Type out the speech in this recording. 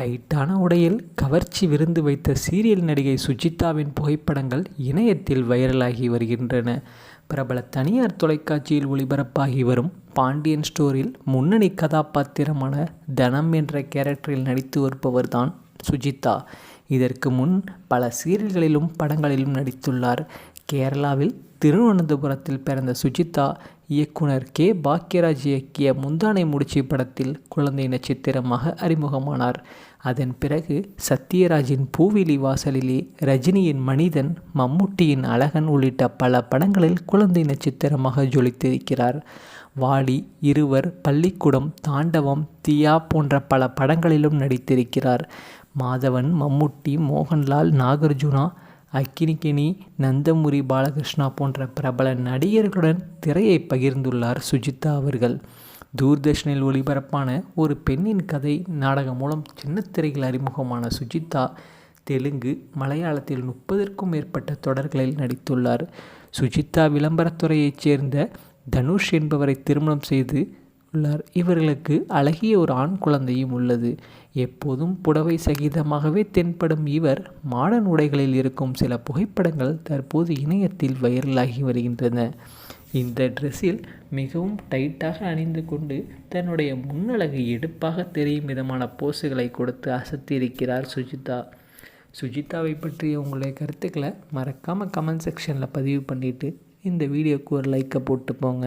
டைட்டான உடையில் கவர்ச்சி விருந்து வைத்த சீரியல் நடிகை சுஜிதாவின் புகைப்படங்கள் இணையத்தில் வைரலாகி வருகின்றன. பிரபல தனியார் தொலைக்காட்சியில் ஒளிபரப்பாகி வரும் பாண்டியன் ஸ்டோரில் முன்னணி கதாபாத்திரமான தனம் என்ற கேரக்டரில் நடித்து வருபவர்தான் சுஜிதா. இதற்கு முன் பல சீரியல்களிலும் படங்களிலும் நடித்துள்ளார். கேரளாவில் திருவனந்தபுரத்தில் பிறந்த சுஜிதா இயக்குனர் கே. பாக்யராஜ் இயக்கிய முந்தானை முடிச்சி படத்தில் குழந்தை நட்சத்திரமாக அறிமுகமானார். அதன் பிறகு சத்யராஜின் பூவிலி வாசலிலே ரஜினியின் மனிதன் மம்முட்டியின் அழகன் உள்ளிட்ட பல படங்களில் குழந்தை நட்சத்திரமாக ஜொலித்திருக்கிறார். வாலி இருவர் பள்ளிக்கூடம் தாண்டவம் தியா போன்ற பல படங்களிலும் நடித்திருக்கிறார். மாதவன் மம்முட்டி மோகன்லால் நாகார்ஜுனா அக்கினிகினி நந்தமுரி பாலகிருஷ்ணா போன்ற பிரபல நடிகர்களுடன் திரையை பகிர்ந்துள்ளார் சுஜிதா அவர்கள். தூர்தர்ஷனில் ஒளிபரப்பான ஒரு பெண்ணின் கதை நாடகம் மூலம் சின்னத்திரையில் அறிமுகமான சுஜிதா தெலுங்கு மலையாளத்தில் முப்பதற்கும் மேற்பட்ட தொடர்களில் நடித்துள்ளார். சுஜிதா விளம்பரத்துறையைச் சேர்ந்த தனுஷ் என்பவரை திருமணம் செய்து உள்ளார். இவர்களுக்கு அழகிய ஒரு ஆண் குழந்தையும் உள்ளது. எப்போதும் புடவை சகிதமாகவே தென்படும் இவர் மாடர்ன் உடைகளில் இருக்கும் சில புகைப்படங்கள் தற்போது இணையத்தில் வைரலாகி வருகின்றன. இந்த ட்ரெஸ்ஸில் மிகவும் டைட்டாக அணிந்து கொண்டு தன்னுடைய முன்னழகு எடுப்பாக தெரியும் விதமான போஸுகளை கொடுத்து அசத்தியிருக்கிறார் சுஜிதா. சுஜிதாவை பற்றிய உங்களுடைய கருத்துக்களை மறக்காமல் கமெண்ட் செக்ஷனில் பதிவு பண்ணிவிட்டு இந்த வீடியோக்கு ஒரு லைக்கை போட்டு போங்க.